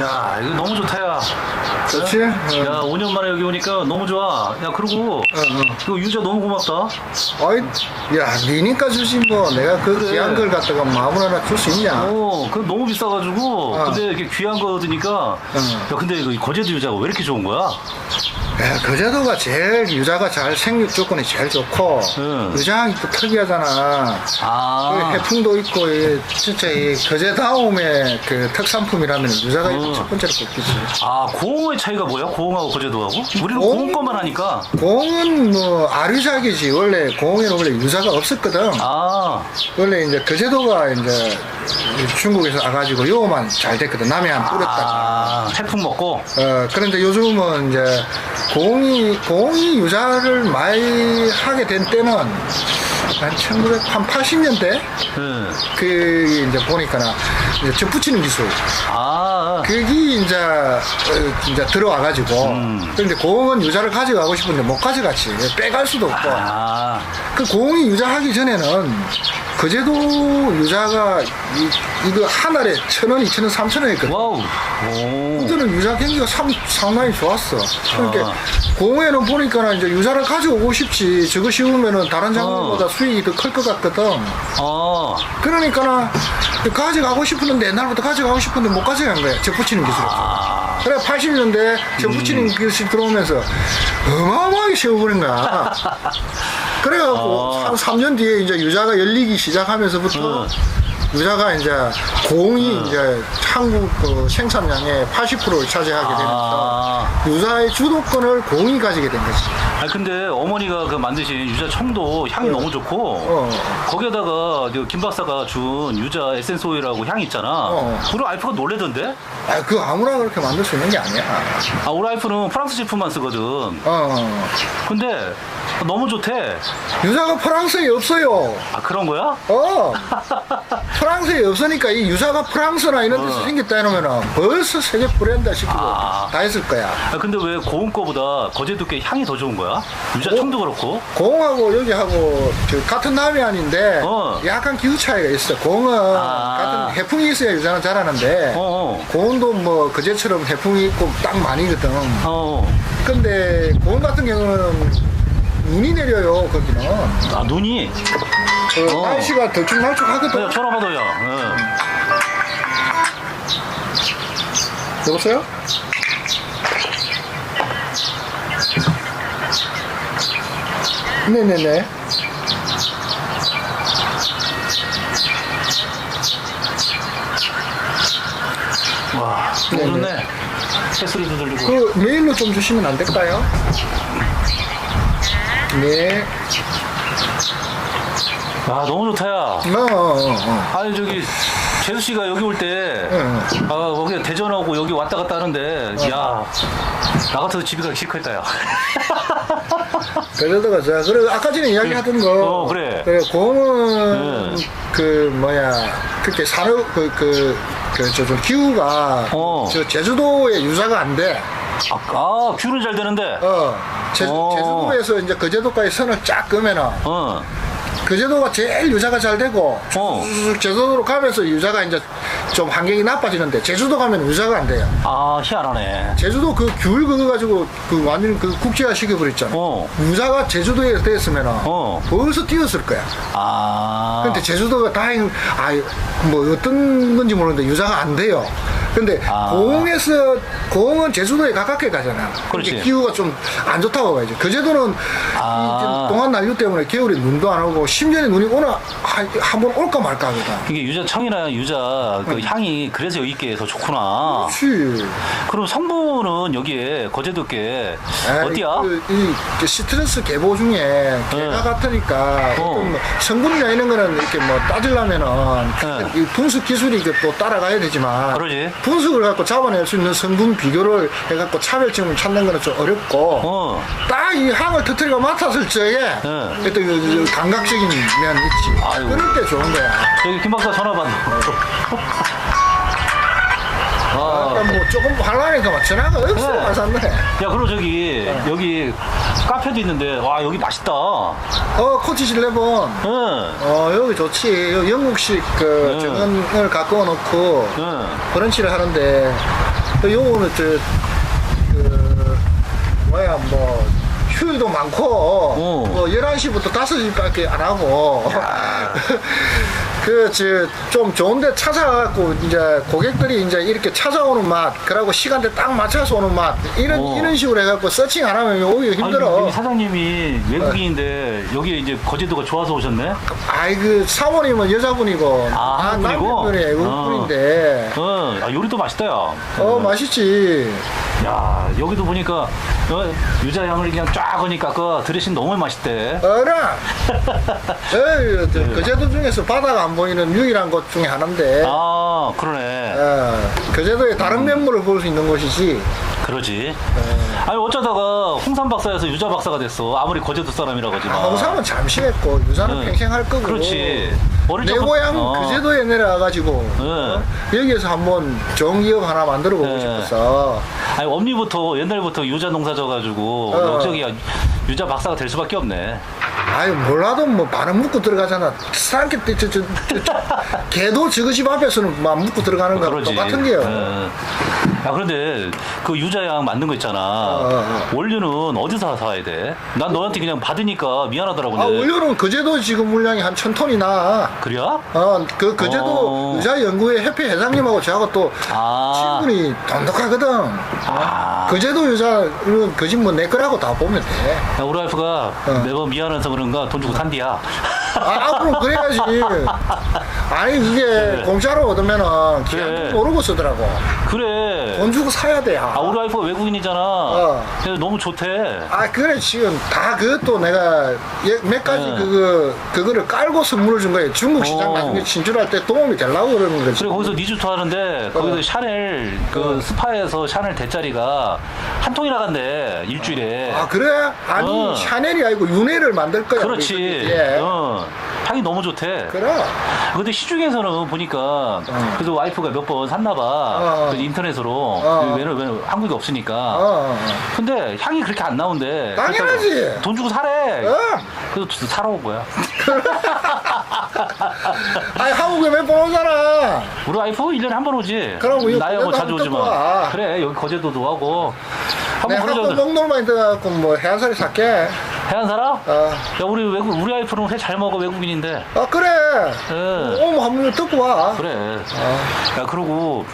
야, 이거 너무 좋다, 야. 그렇지? 어. 야, 5년 만에 여기 오니까 너무 좋아. 야, 그리고 어, 어. 이거 유자 너무 고맙다. 어이, 야, 니니까 주지 뭐. 내가 그 그래. 귀한 걸 갖다가 마음을 하나 줄 수 있냐? 어, 그 너무 비싸가지고. 어. 근데 이렇게 귀한 거 얻으니까. 야, 근데 이거 이 거제도 유자가 왜 이렇게 좋은 거야? 야, 거제도가 제일 유자가 잘 생육 조건이 제일 좋고 응. 유자향이 또 특이하잖아. 아. 그 해풍도 있고 이 진짜 이 거제다움의 그 특산품이라면 유자가 어. 첫 번째로 꼽히지. 아, 고흥의 차이가 뭐야? 고흥하고 거제도하고? 우리는? 고흥 것만 하니까. 공은 뭐 아류작이지 원래 공에는 원래 유자가 없었거든. 아, 원래 이제 거제도가 이제 중국에서 와가지고 요만 잘 됐거든. 남해안 뿌렸다가. 아, 태풍 먹고. 어, 그런데 요즘은 이제 공이, 공이 유자를 많이 하게 된 때는 한 1980년대? 응. 그, 이제 보니까나, 이제 접 붙이는 기술. 아, 그게 이제, 어, 이제 들어와가지고. 음. 그런데 공은 유자를 가져가고 싶은데 못 가져갔지. 빼갈 수도 없고. 아, 그 공이 유자하기 전에는 거제도 유자가 이, 이거 한 알에 천 원, 이천 원, 삼천 원 했거든. 와우. 오. 그때는 유자 경기가 참, 상당히 좋았어. 그러니까 아. 공에는 보니까 이제 유자를 가져오고 싶지. 저거 씌우면은 다른 작물보다 어. 수익이 더 클 것 같거든. 어. 그러니까 가져가고 싶었는데 옛날부터 가져가고 싶은데 못 가져간 거야. 접붙이는 기술. 아. 그래 80년대 접붙이는 기술 들어오면서 어마어마하게 세워버린 거야. 그래갖고 어. 한 3년 뒤에 이제 유자가 열리기 시작하면서부터 어. 유자가 이제 공이 이제 한국 그 생산량의 80%를 차지하게 되면서 아. 유자의 주도권을 공이 가지게 된 거지. 아 근데 어머니가 그 만드신 유자 청도 향이 어. 너무 좋고 어. 거기에다가 저김 박사가 준 유자 에센스 오일하고 향 있잖아. 어. 우리 와이프가 놀래던데? 아, 그 아무나 그렇게 만들 수 있는 게 아니야. 아 우리 와이프는 프랑스 제품만 쓰거든. 어. 근데 너무 좋대. 유자가 프랑스에 없어요. 아 그런 거야? 어. 프랑스에 없으니까 이 유자가 프랑스나 이런 데서 어. 생겼다 이러면은 벌써 세계 브랜드 시키고 아. 다 했을 거야. 아 근데 왜 고운 거보다 거제도께 향이 더 좋은 거야? 유자 어? 청도 그렇고. 공하고 여기하고 저 같은 남해안인데 어. 약간 기후 차이가 있어. 공은 아. 같은 해풍이 있어야 유자는 자라는데 어. 고온도 뭐 그제처럼 해풍이 있고 딱 많이거든. 어. 어. 근데 고온 같은 경우는 눈이 내려요 거기는. 아 눈이. 어, 어. 날씨가 덜쭉날쭉하거든. 야, 전화 받아요. 응. 여보세요? 네네네. 와. 좋네. 새소리도 들리고. 그 메일로 좀 주시면 안 될까요? 네. 아 너무 좋다 야. 어, 어, 어. 아니 저기 재수 씨가 여기 올 때, 응. 아 거기 대전하고 여기 왔다 갔다 하는데, 야, 나 같아도 집에 가기 싫겠다 야. 그러다가 자, 그래 아까 전에 이야기하던 거. 어, 그래. 공은 네. 그 뭐야 그렇게 산업 그그 그저 저 기후가 어. 저 제주도에 유사가 안 돼. 아, 아 귤은 잘 되는데. 어. 제, 어. 제주도에서 이제 거제도까지 선을 쫙 끄면은 어, 거제도가 제일 유자가 잘 되고 어. 쭉 제주도로 가면서 유자가 이제 좀 환경이 나빠지는데 제주도 가면 유자가 안 돼요. 아 희한하네. 제주도 그 귤 그거 가지고 그 완전 그 국제화 시켜버렸잖아. 어. 유자가 제주도에 됐으면 어. 벌써 뛰었을 거야. 아. 근데 제주도가 다행, 아, 뭐 어떤 건지 모르는데 유자가 안 돼요. 근데 아. 공에서 공은 제주도에 가깝게 가잖아. 그렇지. 기후가 좀 안 좋다고 봐야지. 거제도는 아. 이 동안 난류 때문에 겨울에 눈도 안 오고 10년에 눈이 오나 한번 올까 말까 하거든. 이게 유자 청이나 유자 그 향이 그래서 여기 있게 더 좋구나. 그렇지. 그럼 성분은 여기에 거제도께 아, 어디야? 이, 이, 그 시트러스 계보 중에 개가 네. 같으니까 어. 뭐 성분이나 이런 거는 이렇게 뭐 따지려면은 네. 이 분석 기술이 또 따라가야 되지만 그러지. 분석을 갖고 잡아낼 수 있는 성분 비교를 해갖고 차별점을 찾는 거는 좀 어렵고 어. 딱이 향을 터트리고 맡았을 적에 네. 어떤 그, 그 감각적인 면이 있지 아이고. 그럴 때 좋은 거야 여기 김 박사 전화 받는 아. 아까 뭐 조금 막 전화가 없어 네. 와샀네 야, 그럼 저기, 여기 카페도 있는데 와 여기 맛있다. 어 코치지 레본 응. 어 여기 좋지 여기 영국식 그 네. 정원을 가꾸어 놓고 응. 브런치를 하는데 또 요거는 저그 뭐야 뭐 휴일도 많고 어. 뭐 11시부터 5시밖에 안 하고 그저좀 좋은데 찾아갖고 이제 고객들이 이제 이렇게 찾아오는 맛 그러고 시간대 딱 맞춰서 오는 맛 이런 어. 이런 식으로 해갖고 서칭 안 하면 오기 힘들어 아니, 사장님이 외국인인데 여기 이제 거제도가 좋아서 오셨네. 아이 그 사모님은 여자분이고 아, 한국분이고? 남편분이 외국분인데 응. 아, 요리도 맛있다, 야. 어 맛있지 야, 여기도 보니까 어, 유자향을 그냥 쫙 하니까 그 드레싱 너무 맛있대. 어라 에이 저 거제도 중에서 바다가 안 보이는 유일한 곳 중에 하나인데 아, 그러네. 어, 거제도의 다른 면모를 볼 수 있는 곳이지 그러지. 아니 어쩌다가 홍삼 박사에서 유자 박사가 됐어. 아무리 거제도 사람이라고 하지만. 아, 홍삼은 잠시 했고 유자는 응. 평생 할 거고 그렇지. 어릴 내 고향 어. 거제도에 내려와가지고 응. 여기에서 한번 정기업 하나 만들어 보고 네. 싶어서 아니 엄니부터 옛날부터 유자 농사 져가지고 어. 역적이 유자 박사가 될 수밖에 없네. 아유 몰라도 뭐 반은 묻고 들어가잖아 저, 개도 저거 집 앞에서는 막 묻고 들어가는 거랑 그러지. 똑같은 게요 예. 야 그런데 그 유자향 만든 거 있잖아. 어. 원료는 어디서 사야 돼? 난 너한테 그냥 받으니까 미안하더라고. 아 근데. 원료는 거제도 지금 물량이 한 천 톤이나 그래야? 어, 그 거제도 어. 의자 연구회 협회 회장님하고 저하고 또 아. 친분이 돈독하거든. 아. 거제도 여자는 그집 뭐내 거라고 다 보면 돼. 야, 우리 와이프가 어. 매번 미안해서 그런가 돈 주고 산디야. 아, 그럼 그래야지. 아니, 이게 공짜로 얻으면은 그래. 그냥 모르고 쓰더라고. 그래. 돈 주고 사야 돼. 아 우리 와이프가 외국인이잖아. 어. 근데 너무 좋대. 아, 그래, 지금 다 그것도 내가 예- 몇 가지 네. 그거, 그거를 깔고 선물을 준 거예요. 중국 시장 어. 나중에 진출할 때 도움이 되려고 그러는 거지. 그래 거기서 니주토 하는데 거기서 어. 샤넬 그 어. 스파에서 샤넬 대짜리가 한 통이 나간대 일주일에. 아, 그래? 아니, 어. 샤넬이 아니고 윤회를 만들 거야. 그렇지. 예. 어. 향이 너무 좋대. 그래. 근데 시중에서는 보니까 그래도 와이프가 몇 번 샀나 봐. 어. 그 인터넷으로. 어. 왜냐면 왜냐면 한국에 없으니까. 어, 어. 근데 향이 그렇게 안 나온대. 당연하지. 돈 주고 사래. 어. 그래서 사러 온 거야. 아니, 한국에 몇 번 오잖아. 우리 와이프 1년에 한 번 오지. 그럼 나야 뭐 자주 오지만. 와. 그래, 여기 거제도도 하고. 한번 내가 그러자. 명동만 있다가 뭐 해안살이 살게. 해안 살아? 어. 야, 우리 외국, 우리 와이프는 회 잘 먹어, 외국인인데. 아, 그래. 예. 오면 한번 듣고 와. 그래. 어. 야, 그러고,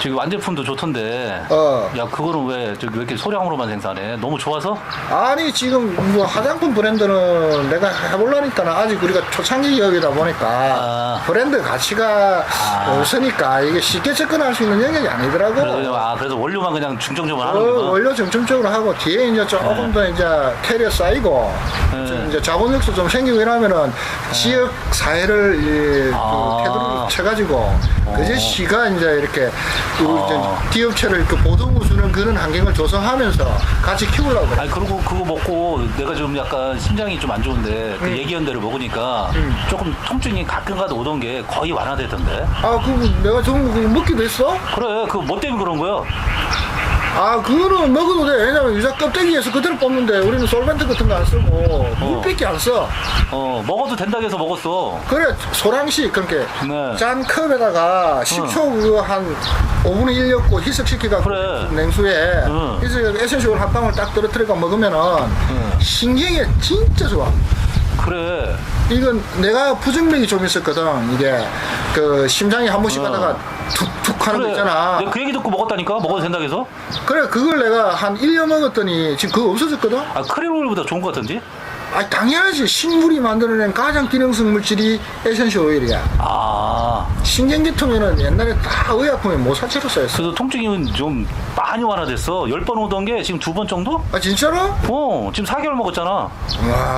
저기 완제품도 좋던데. 어. 야, 그거는 왜, 저기 왜 이렇게 소량으로만 생산해? 너무 좋아서? 아니 지금 뭐 화장품 브랜드는 내가 해보려니까 아직 우리가 초창기 기업이다 보니까 아. 브랜드 가치가 아. 없으니까 이게 쉽게 접근할 수 있는 영역이 아니더라고. 그래서, 아, 그래서 원료만 그냥 중정적으로 어, 하는구나. 원료 중점적으로 하고 뒤에 이제 조금 더 이제 캐리어 쌓이고 네. 좀 이제 자본력도 좀 생기고 이러면은 지역 사회를 이, 아. 그 테두리를 쳐가지고 그제 시가 이제 이렇게 그 아. 이제 기업체를 그 보듬어 주는 그런 환경을 조성하면서 같이 키우려고 그래. 아니 그리고 그거 먹고 내가 좀 약간 심장이 좀 안 좋은데 그 얘기한 대로 먹으니까 음. 조금 통증이 가끔가다 오던 게 거의 완화되던데 아, 그 내가 그거 먹기도 했어? 그래 그 뭐 때문에 그런 거야 아, 그거는 먹어도 돼. 왜냐면 유자 껍데기에서 그대로 뽑는데 우리는 솔벤트 같은 거 안 쓰고 물밖에 안 써. 어 먹어도 된다고 해서 먹었어 그래, 소량씩 그렇게 네. 짠 컵에다가 10초 그거 한 5분의 1 넣고 희석시키가 그래. 냉수에 응. 희석 에센셜 한 방울 딱 떨어뜨려가 먹으면은 응. 신경에 진짜 좋아. 그래 이건 내가 부정맥이 좀 있었거든. 이게 그 심장이 한 번씩 어. 가다가 툭툭 하는 거 있잖아. 내가 그 얘기 듣고 먹었다니까 먹어도 된다고 해서 그래, 그걸 내가 한 1년 먹었더니 지금 그거 없어졌거든? 아 크림오일보다 좋은 것 같은데 아, 당연하지. 식물이 만들어낸 가장 기능성 물질이 에센셜 오일이야. 아 신경계통에는 옛날에 다 의약품에 모사체로 쓰였어. 그래서 통증이 좀 많이 완화됐어 열 번 오던 게 지금 두 번 정도 아, 진짜로? 어 지금 4개월 먹었잖아 와,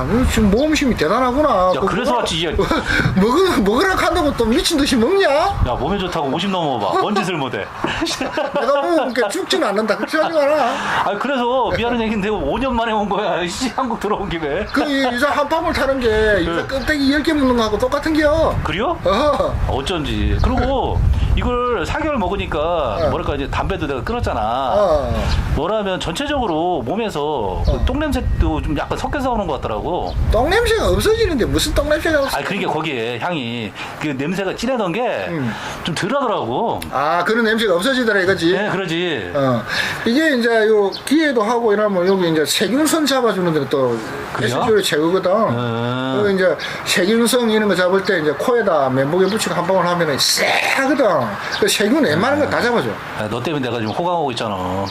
너 지금 모험심이 대단하구나. 야, 그래서 왔지, 얘. 먹으, 먹으라 한다고 또 미친 듯이 먹냐? 야 몸에 좋다고 50 넘어봐 뭔 짓을 못해 내가 보면 그 죽지는 않는다. 그렇지 하지 마라. 아 그래서 미안한 얘기인데 5년 만에 온 거야 씨 한국 들어온 김에 그, 이 유자 한 방울 타는 게 유자 네. 껍데기 10개 먹는 거하고 똑같은 게요. 그래요? 어. 어 쩐지. 그리고 이걸 4개월 4개월 먹으니까 뭐랄까 이제 담배도 내가 끊었잖아. 어. 뭐라면 전체적으로 몸에서 그 똥냄새도 좀 약간 섞여서 오는 것 같더라고. 똥 냄새가 없어지는데 무슨 똥 냄새가 없어? 아 그러니까 거기에 향이 그 냄새가 진하던 게좀 음. 덜하더라고. 아 그런 냄새가 없어지더라 이거지. 네 그러지. 어 이게 이제 요 기회도 하고 이러면 여기 이제 세균선 잡아주는 데는 또 그래요? 에센셜이 최고거든. 음. 그리고 이제 세균성 이런 거 잡을 때 이제 코에다 면목에 붙이고 한 방울 하면은 쎄하거든. 그 세균 웬만한 거 다 잡아줘. 아, 너 때문에 내가 지금 호강하고 있잖아.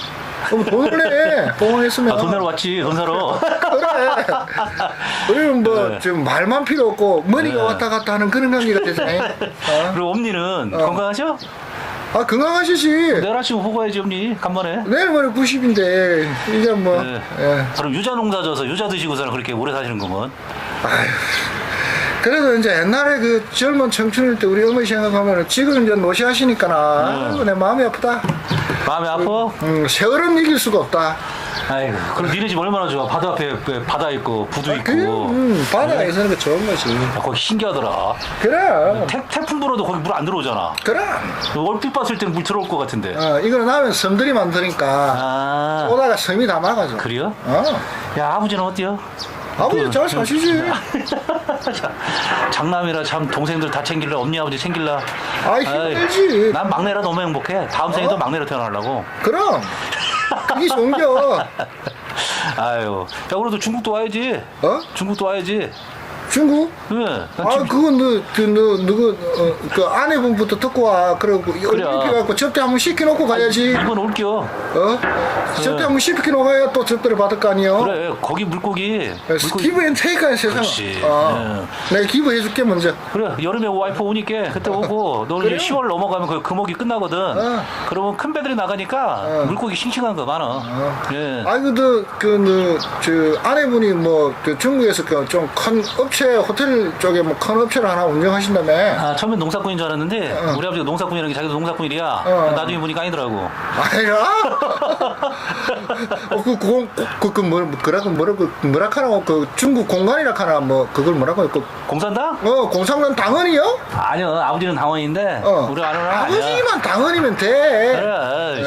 그럼 돈을 내. 봉헌했으면. 아, 돈 내러 왔지 돈 사러. 그래. 우리는 뭐 네. 지금 말만 필요 없고 머리가 네. 왔다 갔다 하는 그런 관계가 되잖아요. 어? 그리고 엄니는 어. 건강하죠? 아 건강하시지. 내일 아침 호가야지 엄니 간만에. 내일 모레 90인데 이제 뭐 네. 예. 그럼 유자 농사 져서 유자 드시고서는 그렇게 오래 사시는 거면. 그래도 이제 옛날에 그 젊은 청춘일 때 우리 어머니 생각하면 지금 이제 노시하시니까 아이고 내 마음이 아프다. 마음이 아파? 음, 세월은 이길 수가 없다. 아이고 그럼 니네 집 얼마나 좋아 바다 앞에 그 바다 있고 부두 있고 그 음, 바다에 서는 게 좋은 거지. 야, 거기 신기하더라 그래. 태, 태풍 불어도 거기 물 안 들어오잖아 그래. 얼핏 봤을 때는 물 들어올 것 같은데 어, 이거는 하면 섬들이 많으니까 아 오다가 섬이 다 막아줘. 그래요? 어. 야 아버지는 어때요? 아버지 잘 사시지. 장남이라 참 동생들 다 챙길라 엄니 아버지 챙길라 아이, 힘들지. 난 막내라 너무 행복해 다음 생에도 막내로 태어나려고 그럼 그게 좋은겨. 아유 야 그래도 중국도 와야지 어? 중국도 와야지 중국? 응 아, 그건 너, 그, 너, 누구, 어, 그 아내분부터 듣고 와. 그러고, 그래. 이렇게 갖고 접대 한번 시켜놓고 가야지. 이번 올게요 어? 접대 한번 시켜놓고 가야 또 접대를 받을 거 아니요? 그래 거기 물고기 물고기 기브 앤 테이크야, 세상. 그렇지. 어. 내가 기부해줄게, 먼저. 그래 여름에 와이프 오니까 그때 오고 너? 이제 10월 넘어가면 그 금옥이 끝나거든 어. 그러면 큰 배들이 나가니까 어. 물고기 싱싱한 거 많아 예. 아이고, 너, 그, 너, 저, 아내분이 뭐, 그 중국에서 그 좀 큰 업체, 호텔 쪽에 뭐 큰 업체를 하나 운영하신다며. 아 처음엔 농사꾼인 줄 알았는데 어. 우리 아버지가 농사꾼이라는 게 자기도 농사꾼이야 어. 나중에 보니까 아니더라고 아니라? 어, 그, 그, 그, 그, 뭐, 그라고, 뭐라고, 뭐라 카나, 그, 중국 공간이라 카나, 뭐, 그걸 뭐라고, 그, 공산당? 어, 공산당 당원이요? 아니요 아버지는 당원인데 어. 우리 아니야 아버지만 당원이면 돼. 그래.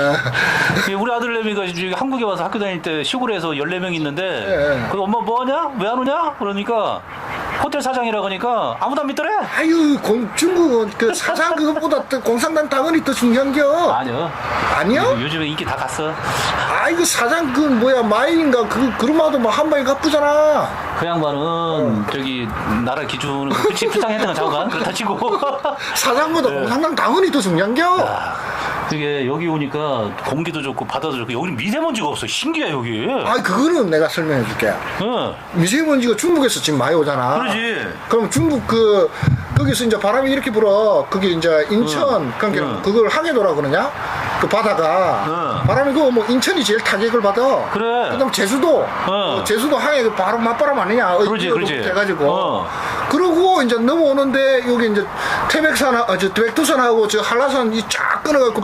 이 우리 아들내미가 지금 한국에 와서 학교 다닐 때 시골에서 14명 있는데 예. 그 엄마 뭐 하냐? 왜 안 오냐? 그러니까 호텔 사장이라고 하니까 아무도 안 믿더래. 아유, 공, 중국은 그 사상 그것보다 더 공산당 당원이 더 중요한겨. 아니요. 아니요? 요즘에 인기 다 갔어. 아이고, 사장 그 뭐야, 마인인가, 그, 그rum마도 막한 방에 갚으잖아. 그 양반은 어. 저기 나라 기준은 그 부치 부장했던 장관 그렇다 치고 사장보다 네. 공산당 당원이 더 중요한겨. 아, 이게 여기 오니까 공기도 좋고 바다도 좋고 여기는 미세먼지가 없어 신기해 여기. 아, 그거는 내가 설명해 줄게. 응. 미세먼지가 중국에서 지금 많이 오잖아. 그러지. 그럼 중국 그 거기서 이제 바람이 이렇게 불어. 그게 이제 인천 응. 응. 그걸 항해도라 그러냐? 그 바다가 응. 바람이 그 뭐 인천이 제일 타격을 받아. 그래. 그다음 제주도. 어, 제주도 항해 그 바로 맞바람 아니냐? 그러지, 그러지. 해가지고. 어. 그러고 이제 넘어오는데 여기 이제 태백산, 아, 저 백두산하고 저 한라산 이 쫙 끊어갖고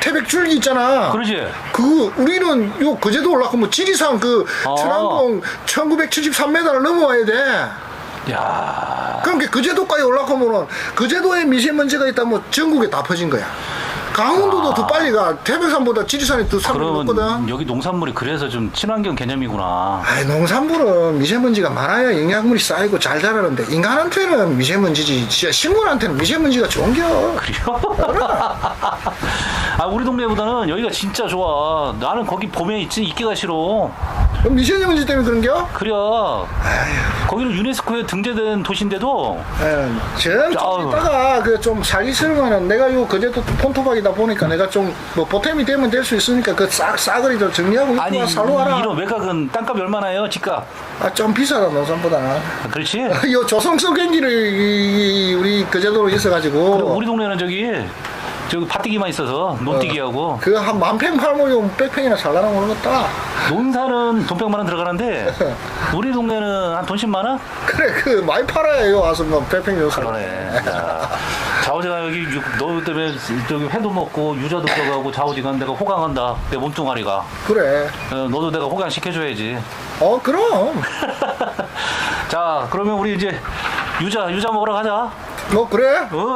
태백 줄기 있잖아. 그러지. 그 우리는 요 그제도 올라가면 뭐 지리산 그 어. 천안봉 1973m를 넘어와야 돼. 야. 그러니까 그제도까지 올라가면은 그제도에 미세먼지가 있다면 뭐 전국에 다 퍼진 거야. 강원도도 더 빨리 가. 태백산보다 지리산이 더 산이 높거든. 여기 농산물이 그래서 좀 친환경 개념이구나. 아이, 농산물은 미세먼지가 많아야 영양분이 쌓이고 잘 자라는데 인간한테는 미세먼지지 진짜 식물한테는 미세먼지가 좋은 겨. 그래요? 아 우리 동네보다는 여기가 진짜 좋아. 나는 거기 봄에 있지 있기가 싫어. 그럼 미세먼지 때문에 그런 겨? 그래. 거기는 유네스코에 등재된 도시인데도 예, 좀 아우. 이따가 그 좀 살기 싫으면은 내가 요 그제도 폰토박이 다 보니까 내가 좀 뭐 보탬이 되면 될 수 있으니까 그 싹 싸그리도 정리하고 아니 살로 와라. 이런 외곽은 땅값이 얼마나요? 집값? 아, 좀 비싸다 농산보다. 그렇지. 요 조성석 경기를 이- 이- 우리 그제도로 있어가지고 우리 동네는 저기 저기 밭뛰기만 있어서 논뛰기하고 그한 만평 팔면 백평이나 살라나 모르겠다. 논사는 돈 100만 원 들어가는데 우리 동네는 한 돈 10만 원? 그래 그 많이 팔아요 요 와서 뭐 백평 요 살. 그러네. 야, 자오지가 여기 유- 너 때문에 저기 회도 먹고 유자도 떠가고 자오지가 내가 호강한다. 내 몸뚱아리가. 그래. 어, 너도 내가 호강 시켜줘야지. 어 그럼 자, 그러면 우리 이제 유자 유자 먹으러 가자. 뭐 그래. 어.